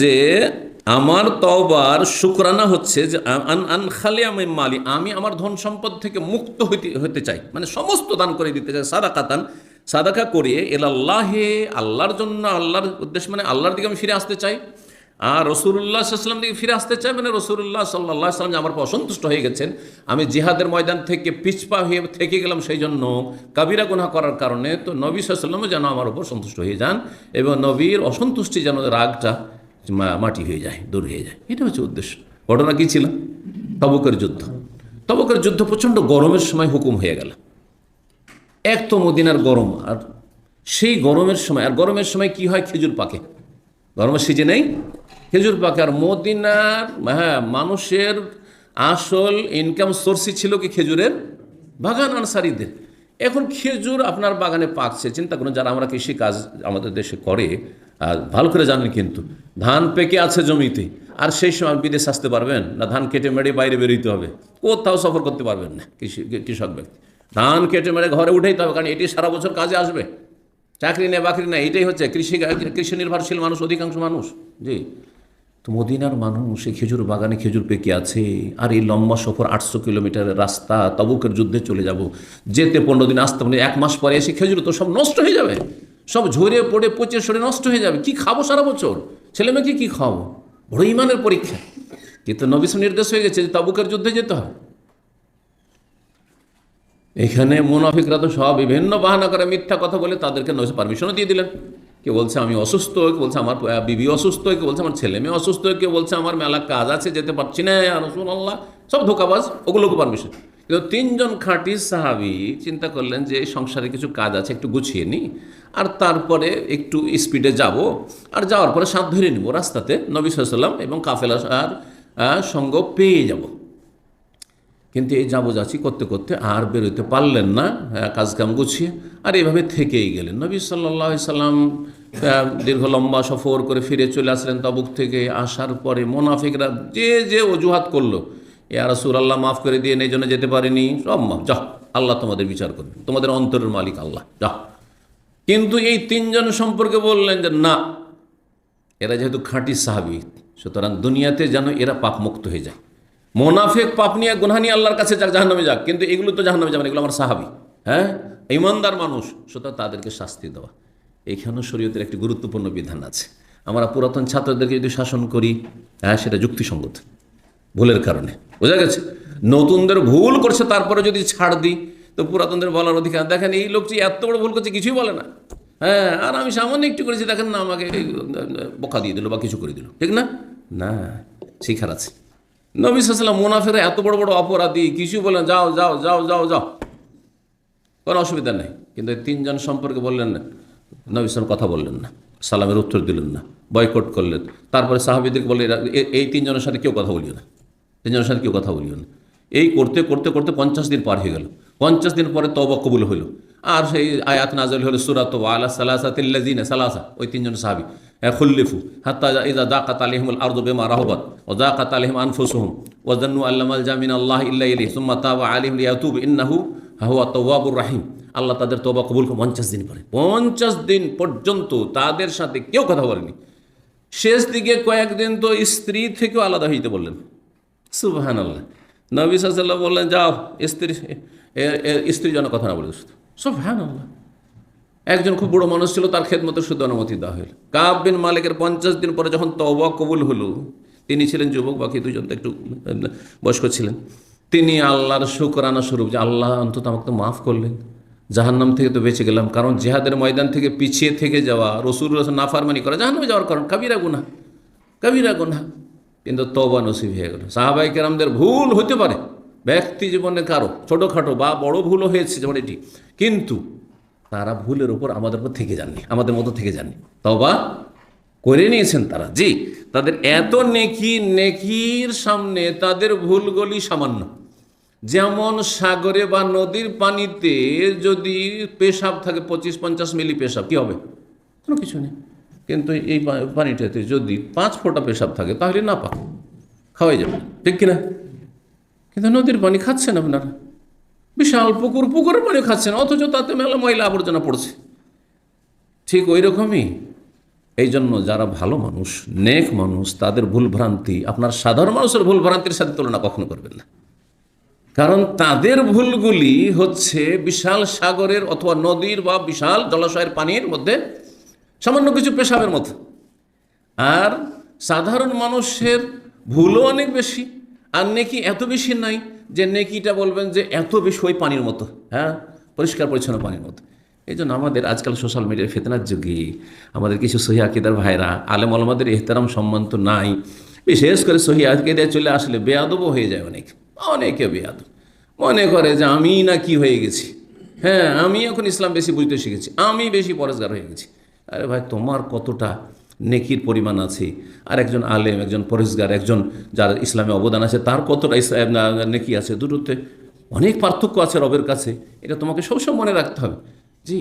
যে আমার তওবার শুকরানা হচ্ছে যে আন খালি আমি মালি, আমি আমার ধন সম্পদ থেকে মুক্ত হইতে হতে চাই। মানে সমস্ত দান করে দিতে চাই সাদা কাতান সাদাকা করে এলাল্লাহে আল্লাহর জন্য, আল্লাহর উদ্দেশ্য মানে আল্লাহর দিকে আমি ফিরে আসতে চাই। আর রসুল্লাহ সাল্লাম দিকে ফিরে আসতে চাই মানে রসুল্লাহ সাল্লাহ সাল্লাম যে আমার অসন্তুষ্ট হয়ে গেছেন, আমি জিহাদের ময়দান থেকে পিছপা হয়ে থেকে গেলাম সেই জন্য কাবিরা গুনাহ করার কারণে তো নবী সাল্লামও যেন আমার উপর সন্তুষ্ট হয়ে যান এবং নবীর অসন্তুষ্টি যেন রাগটা মাটি হয়ে যায়, দূর হয়ে যায়। এটা হচ্ছে উদ্দেশ্য। ঘটনা কী ছিল? তবকের যুদ্ধ। তবকের যুদ্ধ প্রচণ্ড গরমের সময় হুকুম হয়ে গেল। এক তো মদিনার গরম, আর সেই গরমের সময়, আর গরমের সময় কি হয়? খেজুর পাকে। গরমের সিজে নেই। খেজুর পাকে। আর মদিনার হ্যাঁ মানুষের আসল ইনকাম সোর্সই ছিল কি খেজুরের? বাগান আনসারিদের। এখন খেজুর আপনার বাগানে পাকছে। চিন্তা করুন, যারা আমরা কৃষি কাজ আমাদের দেশে করে আর ভালো করে জানেন কিন্তু, ধান পেকে আছে জমিতে, আর সেই সময় বিদেশ আসতে পারবেন না, ধান কেটে মেরে বাইরে বেরোতে হবে। কোথাও সফর করতে পারবেন না কৃষি কৃষক ব্যক্তি। ধান কেটে মেরে ঘরে উঠেইতে হবে, কারণ এটি সারা বছর কাজে আসবে। চাকরি নেই বাকরি নেই এটাই হচ্ছে কৃষি কৃষি নির্ভরশীল মানুষ, অধিকাংশ মানুষ। জি। তো মদিনার মানুষ এই খেজুর বাগানে খেজুর পেকে আছে, আর এই লম্বা সফর আটশো কিলোমিটারের রাস্তা, তবুকের যুদ্ধে চলে যাব। যেতে পনেরো দিন আসতে মানে এক মাস পরে এসে খেজুর তো সব নষ্ট হয়ে যাবে। সব ঝরে পড়ে, পচে সরে নষ্ট হয়ে যাবে। কি খাব সারা বছর? ছেলে মেয়েকে কী খাওয়াবো? বড় ইমানের পরীক্ষা। কিন্তু নবিস নির্দেশ হয়ে গেছে যে তাবুকের যুদ্ধে যেতে হয় এখানে মুনাফিকরা তো সব বিভিন্ন বাহানা করে মিথ্যা কথা বলে তাদেরকে নয় পারমিশনও দিয়ে দিলেন। কেউ বলছে, আমি অসুস্থ কেউ বলছে, আমার বিবি অসুস্থ কেউ বলছে, আমার ছেলে মেয়ে অসুস্থ কেউ বলছে, আমার মেলা কাজ আছে, যেতে পারছি না আল্লাহ সব ধোকাবাজ, ওগুলোকে পারমিশন কিন্তু তিনজন খাঁটি সাহাবি চিন্তা করলেন যে এই সংসারে কিছু কাজ আছে, একটু গুছিয়ে নিই, আর তারপরে একটু স্পিডে যাব, আর যাওয়ার পরে সাত ধরে নিব রাস্তাতে নবী সাল্লাম এবং কাফেলা আর সঙ্গ পেয়ে যাব। কিন্তু এই যাবো-যাচি করতে করতে আর বেরোতে পারলেন না কাজকাম গুছিয়ে, আর এইভাবে থেকেই গেলেন। নবী সাল্লাহ সাল্লাম দীর্ঘ লম্বা সফর করে ফিরে চলে আসলেন তাবুক থেকে, আসার পরে মোনাফিকরা যে যে অজুহাত করল ইয়ার সুর আল্লাহ মাফ করে দিয়ে এই জন্য যেতে পারিনি। সব মাফ, যাহ, আল্লাহ তোমাদের বিচার করবে তোমাদের অন্তরের মালিক আল্লাহ, যাহ। কিন্তু এই তিনজন সম্পর্কে বললেন যে, না, এরা যেহেতু খাঁটি সাহাবি, সুতরাং দুনিয়াতে যেন এরা পাপ মুক্ত হয়ে যায়। মোনাফেক, পাপ নিয়ে গুনহা নিয়ে আল্লাহর কাছে যাক, জাহান্নামে যাক, কিন্তু এগুলো তো জাহান্নামে যাবে এগুলো আমার সাহাবি। হ্যাঁ? ইমানদার মানুষ, সুতরাং তাদেরকে শাস্তি দেওয়া। এইখানেও শরীয়তের একটি গুরুত্বপূর্ণ বিধান আছে। আমরা পুরাতন ছাত্রদেরকে যদি শাসন করি হ্যাঁ সেটা যুক্তিসঙ্গত, ভুলের কারণে। বোঝা গেছে? নতুনদের ভুল করছে, তারপরে যদি ছাড় দিই, তো পুরাতনদের বলার অধিকার। দেখেন, এই লোকটি এত বড় ভুল করছে, কিছুই বলে না। হ্যাঁ আর আমি সামান্য একটু করেছি, দেখেন না, আমাকে বকা দিয়ে দিল বা কিছু করে দিল। ঠিক না? না শিখার আছে। নবী সাল্লাম মুনাফেরা এত বড় বড় অপরাধী কিছু বলেন যাও যাও যাও যাও যাও। কোনো অসুবিধা নেই। কিন্তু এই তিনজন সম্পর্কে বললেন না, নবী সালাম কথা বললেন না, সালামের উত্তর দিলেন না, বয়কট করলেন। তারপরে সাহাবিদেরকে বলে এই তিনজনের সাথে কেউ কথা বলিও না। তিনজনের সাথে কেউ কথা বলিও না। এই করতে করতে করতে পঞ্চাশ দিন পার হয়ে গেল। পঞ্চাশ দিন পরে তবা কবুল হইল। আর সেই আয়াত নাজল হলো সুরাত আলা সালাসা তিল্লাজিনা সালাসা, ওই তিনজন সাহাবি। খুল্লিফু, হাত্তা ইজা দাকাত আলিহিমুল আরদু বিমা রাহবাত ও দাকাত আলিহিম আনফুসুহুম জান্নু আল্লামাল জামিন আল্লাহ ইল্লা ইলি সুম্মা তাওয়া আলিহিম লিয়াতুব ইন্নাহু, হুয়া তওয়াবুর রাহিম। আল্লাহ তাদের তবা কবুল পঞ্চাশ দিন পরে। পঞ্চাশ দিন পর্যন্ত তাদের সাথে কেউ কথা বলেনি। শেষ দিকে কয়েকদিন তো স্ত্রী থেকেও আলাদা হইতে বললেন। সুবাহান আল্লাহ নবী সাল্লাহ বললেন যাও স্ত্রী স্ত্রী যেন কথা না বলে শুধু সুবাহান আল্লাহ একজন খুব বড় মানুষ ছিল তার খেদমতের শুধু অনুমতি দেওয়া হইল। কাব বিন মালিকের পঞ্চাশ দিন পরে যখন তওবা কবুল হলো তিনি ছিলেন যুবক বাকি দুজন তো একটু বয়স্ক ছিলেন। তিনি আল্লাহর শুকরানা স্বরূপ যে আল্লাহ অন্তত আমাকে তো মাফ করলেন। জাহান্নাম থেকে তো বেঁচে গেলাম কারণ জেহাদের ময়দান থেকে পিছিয়ে থেকে যাওয়া রসুল রসুল নাফারমানি করা জাহান্নামে যাওয়ার কারণ কাবিরা গুনা কাবিরা গুনা কিন্তু তবা নসিব হয়ে গেল। সাহাবাই কেরামদের ভুল হতে পারে। ব্যক্তি জীবনে কারও, ছোটোখাটো বা বড় ভুলও হয়েছে, যেমন এটি। কিন্তু তারা ভুলের উপর আমাদের উপর থেকে যাননি, আমাদের মতো থেকে যাননি। তবা করে নিয়েছেন তারা। জি, তাদের এত নেকি, নেকির সামনে তাদের ভুলগুলি সামান্য। যেমন সাগরে বা নদীর পানিতে যদি পেশাব থাকে পঁচিশ পঞ্চাশ মিলি পেশাব, কী হবে? কোনো কিছু নেই। কিন্তু এই পানিটাতে যদি পাঁচ ফোঁটা পেশাব থাকে, তাহলে না পাক, খাওয়াই যাবে। ঠিক কিনা? কিন্তু নদীর পানি খাচ্ছেন আপনারা? বিশাল পুকুর, পুকুরের পানি খাচ্ছেন, অথচ তাতে মেলা ময়লা আবর্জনা পড়ছে। ঠিক ওই রকমই এই জন্য যারা ভালো মানুষ, নেক মানুষ, তাদের ভুলভ্রান্তি, আপনার সাধারণ মানুষের ভুলভ্রান্তির সাথে তুলনা কখনো করবেন না। কারণ তাদের ভুলগুলি হচ্ছে বিশাল সাগরের অথবা নদীর বা বিশাল জলাশয়ের পানির মধ্যে সামান্য কিছু পেশাবের মতো আর সাধারণ মানুষের ভুলও অনেক বেশি, আর নেকি এত বেশি নাই যে নেকিটা বলবেন যে এত বেশি ওই পানির মতো হ্যাঁ? পরিষ্কার পরিচ্ছন্ন পানির মতো। এই জন্য আমাদের আজকাল সোশ্যাল মিডিয়ার ফেতনার যুগে আমাদের কিছু সহি আকিদার ভাইরা, আলেম আলমাদের এহতারাম সম্মান তো নাই। বিশেষ করে সহি আকিদায় চলে আসলে বেয়াদবও হয়ে যায় অনেক, অনেকে বেয়াদব। মনে করে যে আমি না কি হয়ে গেছি হ্যাঁ? আমি এখন ইসলাম বেশি বুঝতে শিখেছি, আমি বেশি পরেজগার হয়ে গেছি। আরে ভাই, তোমার কতটা নেকির পরিমাণ আছে? আর একজন আলেম, একজন পরেশগার একজন যার ইসলামে অবদান আছে, তার কতটা নেকি আছে? দুটোতে অনেক পার্থক্য আছে রবের কাছে। এটা তোমাকে সবসময় মনে রাখতে হবে। জি।